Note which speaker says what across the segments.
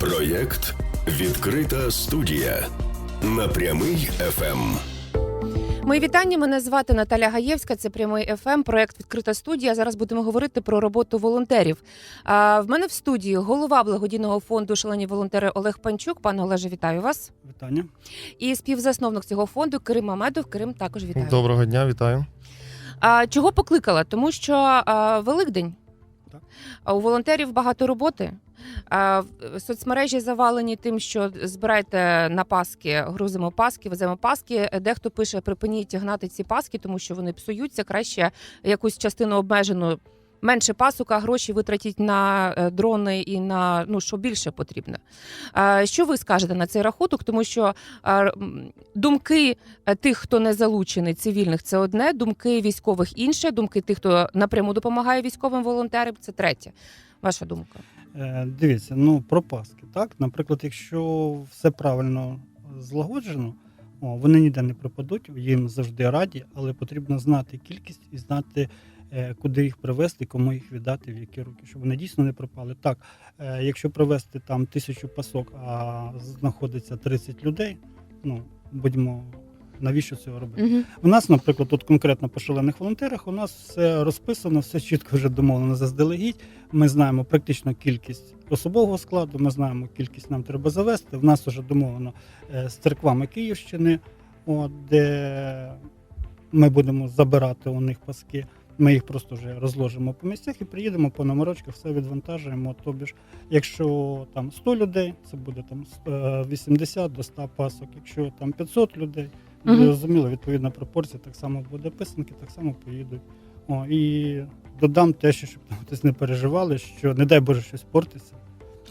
Speaker 1: Проєкт Відкрита студія на прямий Ем. ФМ.
Speaker 2: Мої вітання. Мене звати Наталя Гаєвська. Це прямий ФМ, проект Відкрита студія. Зараз будемо говорити про роботу волонтерів. А, в мене в студії голова благодійного фонду Шалені волонтери Олег Панчук. Пане Олеже, вітаю вас.
Speaker 3: Вітання.
Speaker 2: І співзасновник цього фонду Кирим Мамедов. Кирим також вітаю.
Speaker 4: Доброго дня, вітаю.
Speaker 2: А, чого покликала? Тому що а, Великдень.
Speaker 3: Так.
Speaker 2: У волонтерів багато роботи. А, соцмережі завалені тим, що збирайте на паски, грузимо паски, веземо паски. Дехто пише, припиніть гнати ці паски, тому що вони псуються. Краще якусь частину обмежену. Менше пасок, а гроші витратіть на е, дрони і на ну що більше потрібно. Що ви скажете на цей рахунок? Тому що думки е, тих, хто не залучений, цивільних, це одне, думки військових інше, думки тих, хто напряму допомагає військовим волонтерам, це третє. Ваша думка?
Speaker 3: Е, Дивіться, ну про паски. Так, наприклад, якщо все правильно злагоджено, о, вони ніде не пропадуть, їм завжди раді, але потрібно знати кількість і знати, е, куди їх привезти, кому їх віддати, в які руки, щоб вони дійсно не пропали. Так, е, якщо привезти там тисячу пасок, а знаходиться 30 людей, ну будьмо навіщо цього робити?
Speaker 2: Угу.
Speaker 3: У нас, наприклад, тут конкретно по шалених волонтерах, у нас все розписано, все чітко вже домовлено заздалегідь. Ми знаємо практично кількість особового складу, ми знаємо кількість нам треба завести. В нас вже домовлено е, з церквами Київщини, от, де ми будемо забирати у них паски. Ми їх просто вже розложимо по місцях і приїдемо по номерочках, все відвантажуємо. Тобі ж, якщо там 100 людей, це буде там е, 80 до 100 пасок. Якщо там 500 людей,
Speaker 2: угу.
Speaker 3: Зрозуміло, відповідна пропорція так само буде писанки, так само поїдуть. О, і додам те, що щоб хтось не переживали, що не дай Боже щось портиться.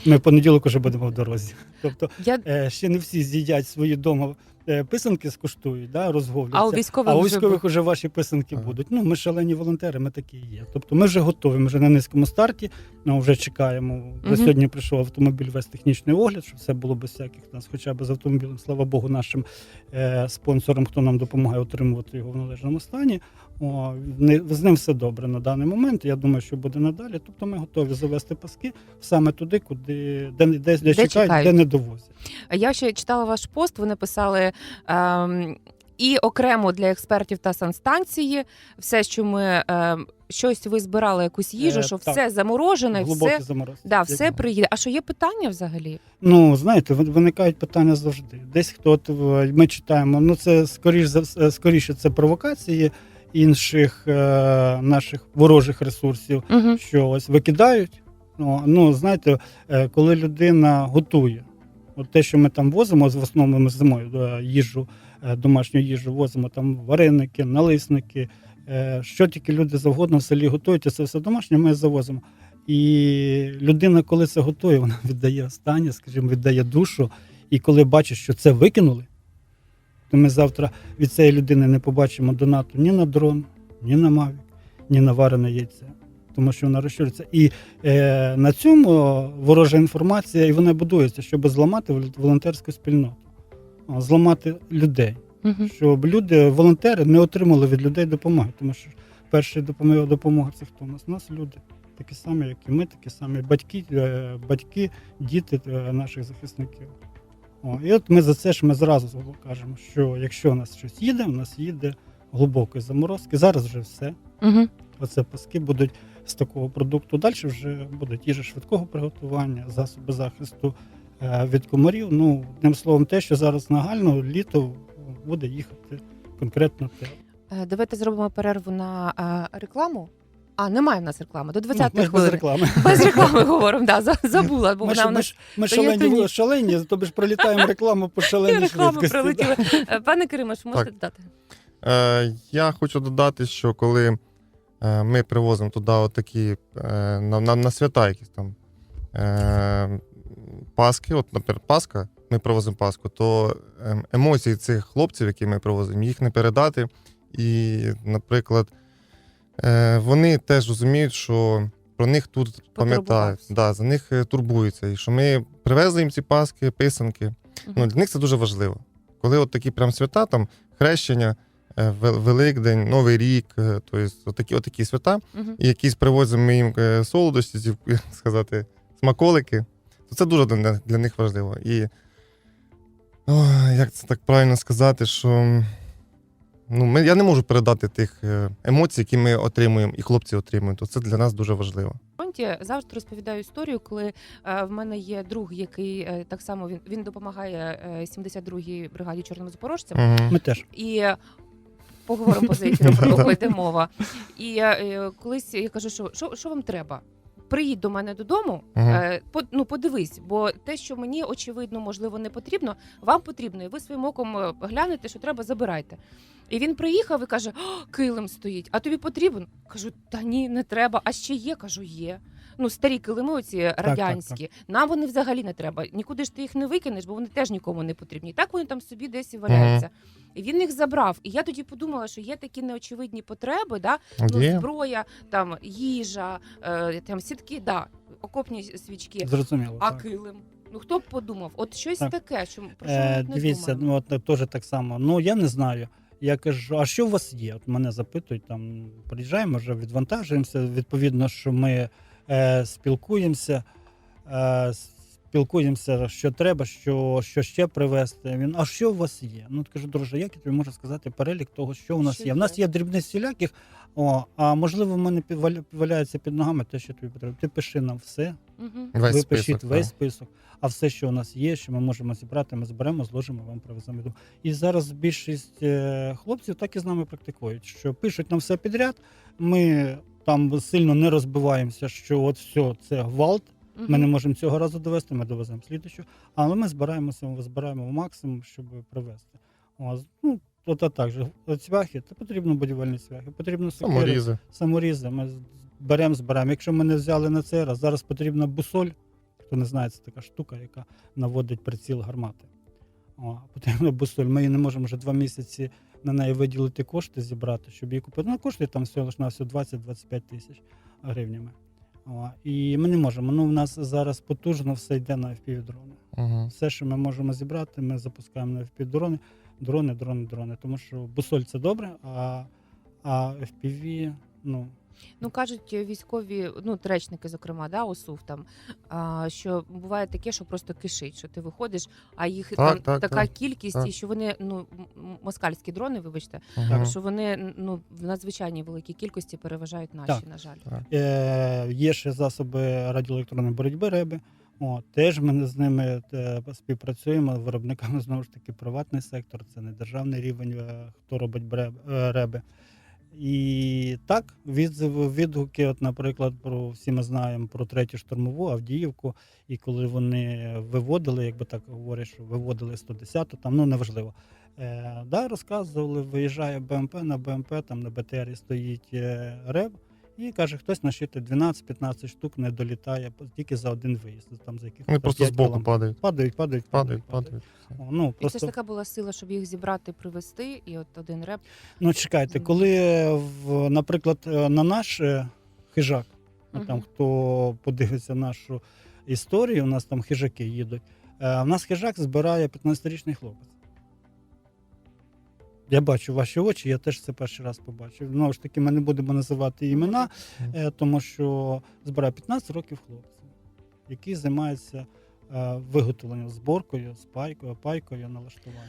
Speaker 3: Ми в понеділок вже будемо в дорозі. Тобто
Speaker 2: Я
Speaker 3: е, ще не всі з'їдять свої дома е, писанки, скуштують, да, розговляться.
Speaker 2: а у військових
Speaker 3: А у
Speaker 2: вже
Speaker 3: військових
Speaker 2: був.
Speaker 3: вже ваші писанки
Speaker 4: Ага.
Speaker 3: будуть. Ну, ми шалені волонтери, ми такі і є. Тобто ми вже готові, ми вже на низькому старті, ну, вже чекаємо. Вже сьогодні прийшов автомобіль весь технічний огляд, щоб все було без всяких нас, хоча б з автомобілем, слава Богу, нашим е, спонсорам, хто нам допомагає утримувати його в належному стані. О, не, з ним все добре на даний момент. Я думаю, що буде надалі. Тобто ми готові завести паски саме туди, куди де, де, де, чекають,
Speaker 2: чекають.
Speaker 3: де не довозять.
Speaker 2: Я ще читала ваш пост. Ви написали. Ем... І окремо для експертів та санстанції, все, що ми ем, щось ви збирали, якусь їжу,
Speaker 3: Е,
Speaker 2: що
Speaker 3: так.
Speaker 2: все заморожене, все,
Speaker 3: заморозки.
Speaker 2: да, все приїде. А що є питання взагалі?
Speaker 3: Ну, знаєте, виникають питання завжди. Десь хто ми читаємо, ну це скоріш за е, скоріше це провокації інших е, наших ворожих ресурсів,
Speaker 2: Угу.
Speaker 3: що ось викидають. Ну, ну знаєте, е, коли людина готує, от те, що ми там возимо, в основному ми зимою е, їжу, е, домашню їжу возимо, там вареники, налисники, е, що тільки люди завгодно в селі готують, це все домашнє, ми завозимо. І людина, коли це готує, вона віддає останнє, скажімо, віддає душу. І коли бачить, що це викинули, то ми завтра від цієї людини не побачимо донату ні на дрон, ні на Мавік, ні на варене яйце. Тому що вона розширюється. І е, на цьому ворожа інформація і вона будується, щоб зламати волонтерську спільноту, зламати людей
Speaker 2: Угу.
Speaker 3: щоб люди, волонтери, не отримали від людей допомоги. Тому що перша допомога, допомога це хто у нас? У нас люди, такі самі, як і ми, такі самі батьки, е, батьки, діти е, наших захисників. О, і от ми за це ж ми зразу кажемо, що якщо у нас щось їде, у нас їде глибокої заморозки. Зараз вже все.
Speaker 2: Угу.
Speaker 3: Оце паски будуть з такого продукту. Далі вже будуть їжа швидкого приготування, засоби захисту е, від комарів. Ну, одним словом, те, що зараз нагально, літо буде їхати конкретно те.
Speaker 2: Е, Давайте зробимо перерву на е, рекламу. А, немає в нас реклами. До
Speaker 3: Ну,
Speaker 2: 20
Speaker 3: ми ж без
Speaker 2: хвилини.
Speaker 3: реклами.
Speaker 2: Без реклами говоримо, да, забула, бо
Speaker 3: Ми,
Speaker 2: вона
Speaker 3: ж,
Speaker 2: в
Speaker 3: ми,
Speaker 2: нас
Speaker 3: ми
Speaker 2: то
Speaker 3: шалені,
Speaker 2: ні.
Speaker 3: шалені, тобі ж пролітаємо рекламу по шаленій
Speaker 2: реклами
Speaker 3: швидкості.
Speaker 2: прилетіли. Е, Пане Кириме, що можете
Speaker 4: Так.
Speaker 2: додати?
Speaker 4: Е, я хочу додати, що коли е, ми привозимо туди отакі е, на, на, на свята якісь там е, паски, от, наприклад, Пасха, ми привозимо Пасху, то е, емоції цих хлопців, які ми привозимо, їх не передати. І, наприклад, вони теж розуміють, що про них тут пам'ятають, да, за них е, турбуються. І що ми привезли їм ці паски, писанки. Ну, для них це дуже важливо. Коли от такі прям свята, там хрещення, е, Великдень, Новий рік, е, тобто отакі, отакі свята,
Speaker 2: Мгм.
Speaker 4: і якісь привозимо ми їм е, солодощі, сказати, смаколики, то це дуже для, для них важливо. І ой, як це так правильно сказати, що ну, ми, я не можу передати тих е, емоцій, які ми отримуємо, і хлопці отримують. То це для нас дуже важливо.
Speaker 2: фронті завжди розповідаю історію, коли е, в мене є друг, який е, так само він, він допомагає е, 72-й бригаді чорним запорожцям.
Speaker 4: Угу.
Speaker 3: Ми теж.
Speaker 2: І поговоримо ефіром про кого йде мова. І е, колись я кажу, що, що, що вам треба? Приїдь до мене додому,
Speaker 4: Мгм.
Speaker 2: е, по, ну подивись, бо те, що мені очевидно, можливо, не потрібно, вам потрібно, і ви своїм оком е, глянете, що треба, забирайте. І він приїхав і каже: «О, килим стоїть, а тобі потрібен? Кажу, та ні, не треба. А ще є, кажу, є. Ну, старі килими, оці радянські. Нам вони взагалі не треба. Нікуди ж ти їх не викинеш, бо вони теж нікому не потрібні. І так вони там собі десь і валяються. І він їх забрав. І я тоді подумала, що є такі неочевидні потреби, да? ну, зброя, там їжа, е, там сітки, да, окопні свічки,
Speaker 3: Зрозуміло.
Speaker 2: а
Speaker 3: так.
Speaker 2: килим. Ну хто б подумав? От щось
Speaker 3: Так.
Speaker 2: таке, що про що
Speaker 3: Е,
Speaker 2: не
Speaker 3: дивіться, ну от теж так само. Ну я не знаю. Я кажу, а що у вас є? От мене запитують, там приїжджаємо, вже відвантажуємося. Відповідно, що ми е, спілкуємося, е, спілкуємося, що треба, що, що ще привезти. Він, а що у вас є? Ну кажу, друже, як я тобі можу сказати перелік того, що у нас
Speaker 2: Що
Speaker 3: є? У нас
Speaker 2: є?
Speaker 3: дрібниць всіляких, о, а можливо, в мене валяється під ногами те, що тобі потрібно. Ти пиши нам все,
Speaker 2: Мгм.
Speaker 4: Весь
Speaker 3: ви
Speaker 4: список,
Speaker 3: пишіть
Speaker 4: так.
Speaker 3: весь список, а все, що у нас є, що ми можемо зібрати, ми зберемо, зложимо, вам привеземо. І зараз більшість е, хлопців так і з нами практикують, що пишуть нам все підряд. Ми там сильно не розбиваємося, що от все це гвалт. Ми не можемо цього разу довести, ми довеземо слідчу. Але ми збираємося, ми збираємо максимум, щоб привезти. О, ну, то, то так же. От Цвяхи, то потрібно будівельні цвяхи, потрібно сокири,
Speaker 4: Саморізи.
Speaker 3: саморізи. Ми беремо, збираємо. Якщо ми не взяли на цей раз, зараз потрібна бусоль. Хто не знає, це така штука, яка наводить приціл гармати. О, потрібна бусоль. Ми її не можемо вже два місяці на неї виділити кошти, зібрати, щоб її купити. Ну, кошти там всього лиш на все 20-25 тисяч гривнями. О, і ми не можемо. Ну, в нас зараз потужно все йде на FPV-дрони.
Speaker 4: Угу.
Speaker 3: Все, що ми можемо зібрати, ми запускаємо на FPV-дрони. Дрони, дрони, дрони. Тому що бусоль це добре, а, а FPV, ну,
Speaker 2: Ну кажуть військові, ну речники, зокрема, да, ОСУВ там, а, що буває таке, що просто кишить, що ти виходиш, а їх
Speaker 4: Так,
Speaker 2: там
Speaker 4: так,
Speaker 2: така
Speaker 4: так,
Speaker 2: кількість,
Speaker 4: так.
Speaker 2: і що вони ну москальські дрони, вибачте,
Speaker 4: Угу.
Speaker 2: що вони ну в надзвичайній великій кількості переважають наші,
Speaker 3: Так.
Speaker 2: на жаль.
Speaker 3: Е, є ще засоби радіоелектронної боротьби реби. О, теж ми з ними е, співпрацюємо. Виробниками знову ж таки приватний сектор, це не державний рівень, е, хто робить бреб- е, реби. І так, відзиви, відгуки, от, наприклад, про всі ми знаємо про третю штурмову Авдіївку, і коли вони виводили, якби так говорять, що виводили 110-ту, там ну неважливо. Е, да, розказували, виїжджає БМП на БМП, там на БТРі стоїть е, реб, і каже, хтось насчитує 12-15 штук не долітає тільки за один виїзд. Там за яких
Speaker 4: Вони просто збоку падають.
Speaker 3: падають, падають,
Speaker 4: Падають, падають.
Speaker 3: О, Ну,
Speaker 2: І це ж така була сила, щоб їх зібрати, привезти, і от один реп.
Speaker 3: Ну, чекайте, коли, в, наприклад, е, на наш е, хижак, ну, там хто подивиться нашу історію, у нас там хижаки їдуть. е, У нас хижак збирає 15-річний хлопець. Я бачу ваші очі, я теж це перший раз побачив. Знову ж таки, ми не будемо називати імена, е, тому що збирає 15 років хлопців, які займаються е, виготовленням зборкою, спайкою, пайкою, налаштуванням.